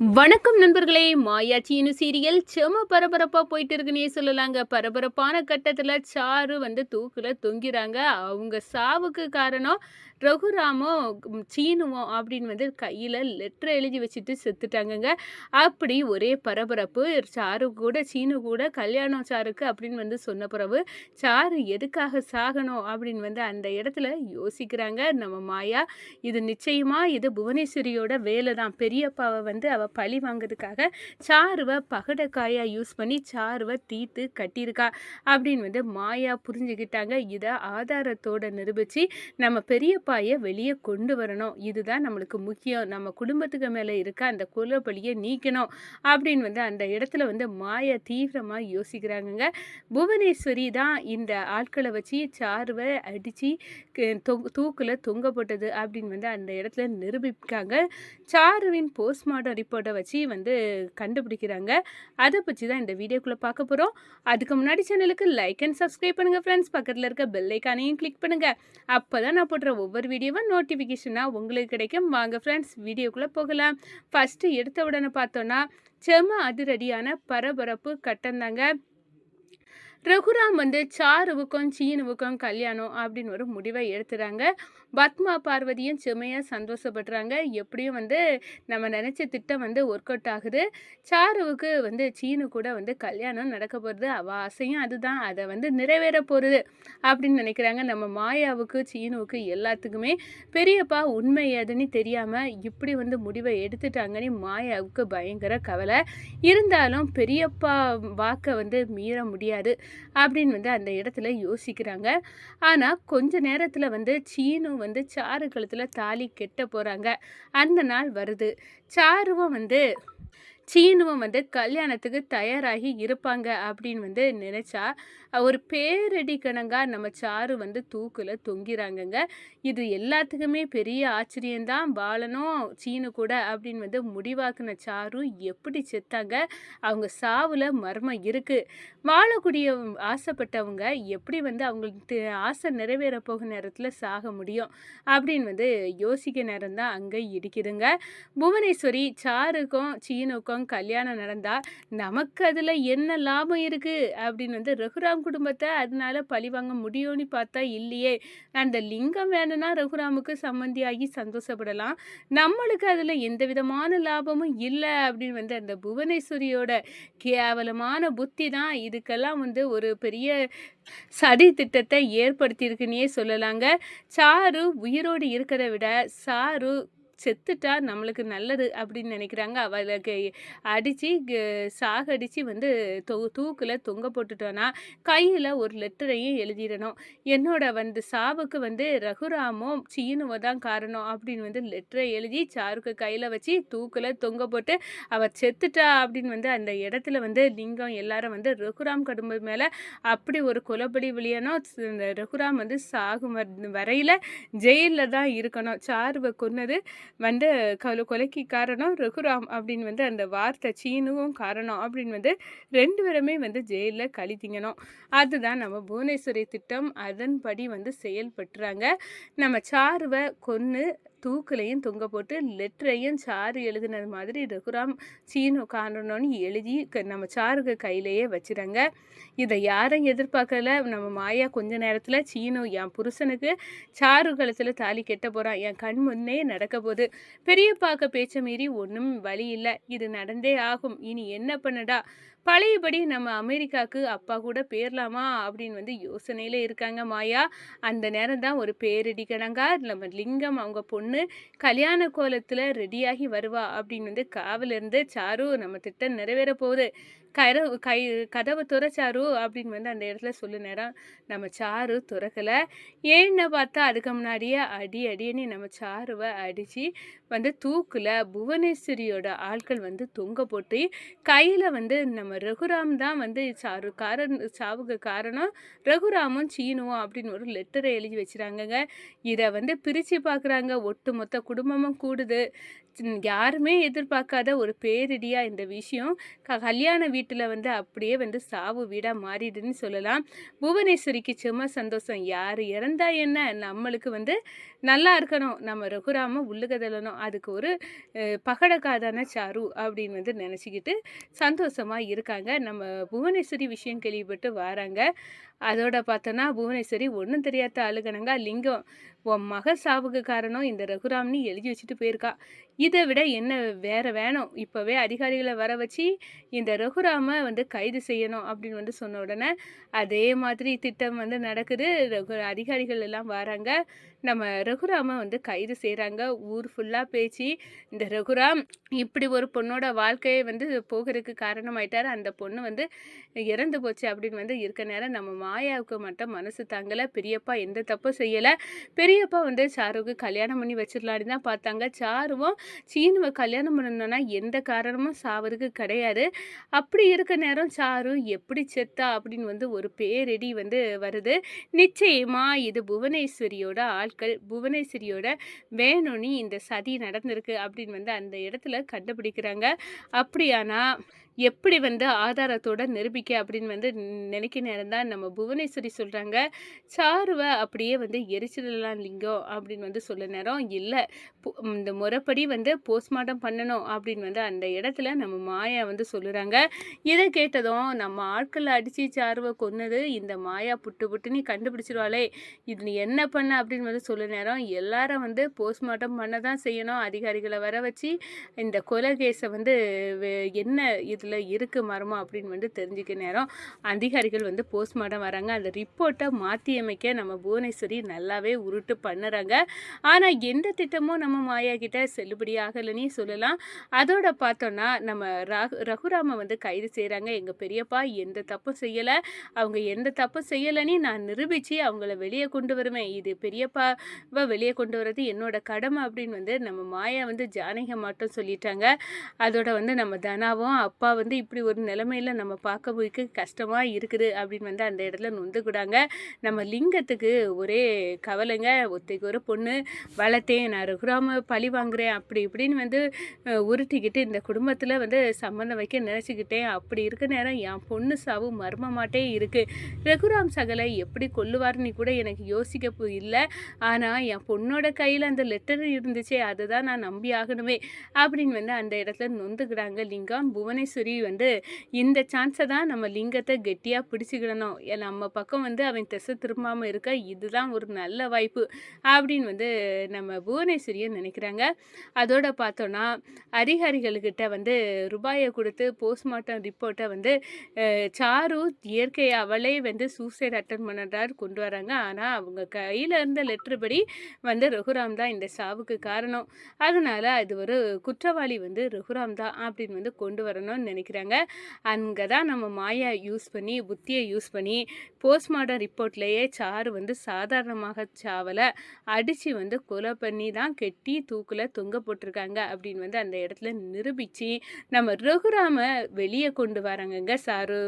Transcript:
வணக்கம் நண்பர்களே. மாயாச்சின்னு சீரியல் செம பரபரப்பாக போயிட்டு இருக்குன்னே சொல்லலாங்க. பரபரப்பான கட்டத்தில் சாரு வந்து தூக்கில் தொங்கிறாங்க. அவங்க சாவுக்கு காரணம் ரகுராமோ சீனுவோம் சீனுவோ அப்படின்னு வந்து கையில் லெட்டர் எழுதி வச்சுட்டு செத்துட்டாங்கங்க. அப்படி ஒரே பரபரப்பு. சாரு கூட சீனு கூட கல்யாணம் சாருக்கு அப்படின்னு வந்து சொன்ன பிறகு சாரு எதுக்காக சாகணும் அப்படின்னு வந்து அந்த இடத்துல யோசிக்கிறாங்க. நம்ம மாயா இது நிச்சயமாக இது புவனேஸ்வரியோட வேலை தான். பெரியப்பாவை வந்து அவள் பழி வாங்கிறதுக்காக சாருவை பகடக்காயாக யூஸ் பண்ணி சாருவை தீத்து கட்டியிருக்கா அப்படின்னு வந்து மாயா புரிஞ்சுக்கிட்டாங்க இதை ஆதாரத்தோட நிரூபித்து நம்ம பொறுப்பாயை வெளியே கொண்டு வரணும். இதுதான் நம்மளுக்கு முக்கியம். நம்ம குடும்பத்துக்கு மேலே இருக்க அந்த குலப்பலியை நீக்கணும் அப்படின்னு வந்து அந்த இடத்துல வந்து மாயா தீவிரமாக யோசிக்கிறாங்கங்க. புவனேஸ்வரி தான் இந்த ஆட்களை வச்சு சாருவை அடித்து தூக்கில் தொங்கப்பட்டது அப்படின்னு வந்து அந்த இடத்துல நிரூபிக்காங்க. சாருவின் போஸ்ட்மார்ட்டம் ரிப்போர்ட்டை வச்சு வந்து கண்டுபிடிக்கிறாங்க. அதை பற்றி தான் இந்த வீடியோக்குள்ளே பார்க்க போகிறோம் அதுக்கு முன்னாடி சேனலுக்கு லைக் அண்ட் சப்ஸ்கிரைப் பண்ணுங்கள் ஃப்ரெண்ட்ஸ் பக்கத்தில் இருக்க பெல் ஐக்கானையும் கிளிக் பண்ணுங்கள் அப்போ தான் நான் போடுற ஒவ்வொரு வீடியோவும் நோட்டிஃபிகேஷனாக உங்களுக்கு கிடைக்கும். வாங்க ஃப்ரெண்ட்ஸ் வீடியோக்குள்ளே போகலாம். ஃபஸ்ட்டு எடுத்த உடனே பார்த்தோன்னா செம அதிரடியான பரபரப்பு கட்டந்தாங்க ரகுராம் வந்து சாருவுக்கும் சீனுவுக்கும் கல்யாணம் அப்படின்னு ஒரு முடிவை எடுத்துறாங்க. பத்மா பார்வதியும் செம்மையாக சந்தோஷப்படுறாங்க. எப்படியும் வந்து நம்ம நினச்ச திட்டம் வந்து ஒர்க் அவுட் ஆகுது. சாருவுக்கு வந்து சீனு கூட வந்து கல்யாணம் நடக்க போகிறது அவ ஆசையும் அதுதான். அதை வந்து நிறைவேற போகிறது அப்படின்னு நினைக்கிறாங்க. நம்ம மாயாவுக்கு சீனுவுக்கு எல்லாத்துக்குமே பெரியப்பா உண்மை எதுன்னு தெரியாமல் இப்படி வந்து முடிவை எடுத்துட்டாங்கன்னு மாயாவுக்கு பயங்கர கவலை. இருந்தாலும் பெரியப்பா வாக்கை வந்து மீற முடியாது. அப்படின்னு வந்து அந்த இடத்துல யோசிக்கிறாங்க. ஆனால் கொஞ்ச நேரத்தில் வந்து சீனு வந்து சாரு கழுத்தில் தாலி கெட்ட போகிறாங்க அந்த நாள் வருது. சாருவும் வந்து சீனுவும் வந்து கல்யாணத்துக்கு தயாராகி இருப்பாங்க அப்படின்னு வந்து நினச்சா ஒரு பேரடி கணங்காக நம்ம சாரு வந்து தூக்கில் தொங்கிறாங்கங்க. இது எல்லாத்துக்குமே பெரிய ஆச்சரியம்தான். பாலனும் சீனு கூட அப்படின்னு வந்து முடிவாக்குன சாரு எப்படி செத்தாங்க? அவங்க சாவில் மர்மம் இருக்குது வாழக்கூடிய ஆசைப்பட்டவங்க எப்படி வந்து அவங்களுக்கு ஆசை நிறைவேற போக நேரத்தில் சாக முடியும் அப்படின்னு வந்து யோசிக்க நேரம் தான் அங்கே இடிக்குதுங்க. புவனேஸ்வரி சாருக்கும் சீனுக்கும் கல்யாணம் நடந்தால் நமக்கு அதில் என்ன லாபம் இருக்குது அப்படின்னு வந்து ரகுராம் குடும்பத்தை அதனால பழி வாங்க முடியும்னு பார்த்தா இல்லையே. அந்த லிங்கம் வேணும்னா ரகுராமுக்கு சம்மந்தியாகி சந்தோஷப்படலாம். நம்மளுக்கு அதில் எந்த விதமான லாபமும் இல்லை அப்படின்னு வந்து அந்த புவனேஸ்வரியோட கேவலமான புத்தி தான் இதுக்கெல்லாம் வந்து ஒரு பெரிய சதி திட்டத்தை ஏற்படுத்தியிருக்குன்னே சொல்லலாங்க. சாரு உயிரோடு இருக்கிறத விட சாரு செத்துட்டா நம்மளுக்கு நல்லது அப்படின்னு நினைக்கிறாங்க. அவளுக்கு அடித்து சாகடித்து வந்து தொ தூக்கில் தொங்க போட்டுட்டோன்னா கையில் ஒரு லெட்டரையும் எழுதிடணும். என்னோட வந்து சாவுக்கு வந்து ரகுராமும் சீனுவோ தான் காரணம் அப்படின்னு வந்து லெட்டரை எழுதி சாருக்கு கையில் வச்சு தூக்கில் தொங்க போட்டு அவள் செத்துட்டா அப்படின்னு வந்து அந்த இடத்துல வந்து லிங்கம் எல்லாரும் வந்து ரகுராம் கடும்பு மேலே அப்படி ஒரு குலப்படி விழியனும் இந்த ரகுராம் வந்து சாகும் வரையில் ஜெயிலில் தான் இருக்கணும். சாருவை கொன்னது வந்து கொலை கொலைக்கு காரணம் ரகுராம் அப்படின்னு வந்து அந்த வார்த்தை சீனுவும் காரணம் அப்படின்னு வந்து ரெண்டு பேருமே வந்து ஜெயிலில் கழி திங்கணும். அதுதான் நம்ம புவனேஸ்வரி திட்டம். அதன்படி வந்து செயல்பட்டுறாங்க. நம்ம சாருவை கொன்று தூக்குலையும் தொங்க போட்டு லெட்டரையும் சாரு எழுதினது மாதிரி ரகுராம் சீனு காணணும்னு எழுதி க- நம்ம சாருக்கு கையிலேயே வச்சுறாங்க. இதை யாரும் எதிர்பார்க்கல. நம்ம மாயா கொஞ்ச நேரத்தில் சீனு என் புருஷனுக்கு சாரு கழுத்தில் தாலி கெட்ட போகிறான் என் கண் முன்னே நடக்க போகுது. பெரியப்பாக்க பேச்சை மீறி ஒன்றும் வழி இல்லை. இது நடந்தே ஆகும். இனி என்ன பண்ணடா? பழையபடி நம்ம அமெரிக்காவுக்கு அப்பா கூட பேரலாமா அப்படின்னு வந்து யோசனையில் இருக்காங்க மாயா. அந்த நேரம் தான் ஒரு பேரடி கணங்கா நம்ம லிங்கம் அவங்க பொண்ணு கல்யாண கோலத்தில் ரெடியாகி வருவா அப்படின்னு வந்து காவலிருந்து சாரு நம்ம திட்டம் நிறைவேற போகுது. கரவு கை கதவை துறைச்சாரு அப்படின்னு வந்து அந்த இடத்துல சொல்லு நேரம் நம்ம சாரு துறக்கலை. ஏன்னு பார்த்தா அதுக்கு முன்னாடியே அடி அடின்னு நம்ம சாருவை அடித்து வந்து தூக்கில் புவனேஸ்வரியோட ஆட்கள் வந்து தொங்க போட்டு கையில் வந்து நம்ம ரகுராம் தான் வந்து சாரு காரன் சாவுக்கு காரணம். ரகுராமும் சீனுவும் அப்படின்னு ஒரு லெட்டரை எழுதி வச்சுறாங்கங்க. இதை வந்து பிரித்து பார்க்குறாங்க. ஒட்டு மொத்த குடும்பமும் கூடுது. யாருமே எதிர்பார்க்காத ஒரு பேரிடியாக இந்த விஷயம். க கல்யாண வீட்டில் வந்து அப்படியே வந்து சாவு வீடாக மாறிடுன்னு சொல்லலாம். புவனேஸ்வரிக்கு சும்மா சந்தோஷம். யார் இறந்தா என்ன? நம்மளுக்கு வந்து நல்லா இருக்கணும். நம்ம ரகுராம உள்ளுகதலணும் அதுக்கு ஒரு பகடக்காதான சாரு அப்படின்னு வந்து நினச்சிக்கிட்டு சந்தோஷமாக இருக்காங்க. நம்ம புவனேஸ்வரி விஷயம் கேள்விப்பட்டு வராங்க. அதோட பார்த்தோன்னா புவனேஸ்வரி ஒன்றும் தெரியாத ஆளுகனங்க லிங்கம். உன் மக சாவுக்கு காரணம் இந்த ரகுராம்னு எழுதி வச்சுட்டு போயிருக்கா. இதை விட என்ன வேற வேணும்? இப்போவே அதிகாரிகளை வர வச்சு இந்த ரகுராமை வந்து கைது செய்யணும் அப்படின்னு வந்து சொன்ன உடனே அதே மாதிரி திட்டம் வந்து நடக்குது. ரகு அதிகாரிகள் எல்லாம் வராங்க. நம்ம ரகுராமை வந்து கைது செய்கிறாங்க ஊர் ஃபுல்லாக பேச்சு இந்த ரகுராம் இப்படி ஒரு பொண்ணோட வாழ்க்கையை வந்து போகிறதுக்கு காரணமாயிட்டார். அந்த பொண்ணு வந்து இறந்து போச்சு அப்படின்னு வந்து இருக்க நேரம் நம்ம மாயாவுக்கு மட்டும் மனசு தாங்கலை. பெரியப்பா எந்த தப்பும் செய்யலை. பெரியப்பா வந்து சாருவுக்கு கல்யாணம் பண்ணி வச்சிடலான்னு தான் பார்த்தாங்க. சாருவும் சீனுவை கல்யாணம் பண்ணணும்னா எந்த காரணமும் சாவதுக்கு கிடையாது. அப்படி இருக்க நேரம் சாரு எப்படி செத்தா? அப்படின்னு வந்து ஒரு பேரடி வந்து வருது. நிச்சயமாக இது புவனேஸ்வரியோட ஆட்கள். புவனேஸ்வரியோட வேணும்னு இந்த சதி நடந்திருக்கு. அப்படின்னு வந்து அந்த இடத்துல கண்டுபிடிக்கிறாங்க. அப்படியானா எப்படி வந்து ஆதாரத்தோட நிரூபிக்க? அப்படின்னு வந்து நினைக்க நேரம் தான் நம்ம புவனேஸ்வரி சொல்கிறாங்க சாருவை அப்படியே வந்து எரிச்சிடலாம் லிங்கம் அப்படின்னு வந்து சொல்ல நேரம் இல்லை. இந்த முறைப்படி வந்து போஸ்ட்மார்ட்டம் பண்ணணும் அப்படின்னு வந்து அந்த இடத்துல நம்ம மாயா வந்து சொல்லுறாங்க. இதை கேட்டதும் நம்ம ஆட்களை அடித்து சாருவை கொன்னது இந்த மாயா புட்டு புட்டு நீ கண்டுபிடிச்சிருவாளே இது நீ என்ன பண்ண அப்படின்னு வந்து சொல்ல நேரம் எல்லாரும் வந்து போஸ்ட்மார்ட்டம் பண்ண தான் செய்யணும் அதிகாரிகளை வர வச்சு இந்த கொலை கேஸை வந்து என்ன இதில் இருக்கு மரமோ அப்படின்னு வந்து தெரிஞ்சுக்க நேரம் அதிகாரிகள் வந்து போஸ்ட்மார்ட்டம் வராங்க அந்த ரிப்போர்ட்டை மாற்றி அமைக்க நம்ம புவனேஸ்வரி நல்லாவே உருட்டு பண்ணுறாங்க. ஆனால் எந்த திட்டமும் நம்ம மாயா கிட்ட செல்லுபடி ஆகலைன்னே சொல்லலாம். அதோட பார்த்தோன்னா நம்ம ரகு ரகுராமை வந்து கைது செய்கிறாங்க எங்கள் பெரியப்பா எந்த தப்பும் செய்யலை. அவங்க எந்த தப்பும் செய்யலைன்னு நான் நிரூபித்து அவங்கள வெளியே கொண்டு வருவேன். இது பெரியப்பாவை வெளியே கொண்டு வர்றது என்னோட கடமை அப்படின்னு வந்து நம்ம மாயா வந்து ஜானகி மட்டும் சொல்லிட்டாங்க. அதோட வந்து நம்ம தனாவும் அப்பா வந்து இப்படி ஒரு நிலைமையில் நம்ம பார்க்க போய்க்கு கஷ்டமாக இருக்குது அப்படின்னு வந்து அந்த இடத்துல நொந்துக்கூடாங்க. நம்ம லிங்கத்துக்கு ஒரே கவலைங்க. ஒத்தைக்கு ஒரு பொண்ணு வளர்த்தேன் நான் ரகுராம பழி வாங்குறேன் அப்படி இப்படின்னு வந்து உருட்டிக்கிட்டு இந்த குடும்பத்தில் வந்து சம்மந்தம் வைக்க நினச்சிக்கிட்டேன். அப்படி இருக்க நேரம் என் பொண்ணு சாவு மர்மமாட்டே இருக்குது ரகுராம் சகலை எப்படி கொல்லுவார்னு கூட எனக்கு யோசிக்க இல்லை. ஆனால் என் பொண்ணோட கையில் அந்த லெட்டர் இருந்துச்சே அதுதான் நான் நம்பி ஆகணுமே அப்படின்னு வந்து அந்த இடத்துல நொந்துக்கிறாங்க லிங்கம் புவனேஸ்வரி வந்து இந்த சான்ஸை தான் நம்ம லிங்கத்தை கெட்டியாக பிடிச்சிக்கிடணும். ஏன்னா நம்ம பக்கம் வந்து அவன் திசை திரும்பாமல் இருக்க? இதுதான் ஒரு நல்ல வாய்ப்பு அப்படின்னு வந்து நம்ம புவனேஸ்வரியை நினைக்கிறாங்க. அதோட பார்த்தோன்னா அதிகாரிகள்கிட்ட வந்து ரூபாயை கொடுத்து போஸ்ட்மார்ட்டம் ரிப்போர்ட்டை வந்து சாரு இயற்கை அவளே வந்து சூசைட் அட்டன் பண்ணுறாரு கொண்டு வராங்க. ஆனால் அவங்க கையில் இருந்த லெட்டர் படி வந்து ரகுராம் தான் இந்த சாவுக்கு காரணம். அதனால் அது ஒரு குற்றவாளி வந்து ரகுராம் தான் அப்படின்னு வந்து கொண்டு வரணும்னு நினைக்கிறாங்க. அங்கே தான் நம்ம மாயா யூஸ் பண்ணி புத்தியை யூஸ் பண்ணி போஸ்ட்மார்ட்டம் ரிப்போர்ட்லேயே சாரு வந்து சாதாரணமாக சாவலை அடித்து வந்து கொலை பண்ணி தான் கெட்டி தூக்கில் தொங்க போட்டிருக்காங்க அப்படின்னு வந்து அந்த இடத்துல நிரூபித்து நம்ம ரகுராம வெளியே கொண்டு வராங்கங்க சாரு.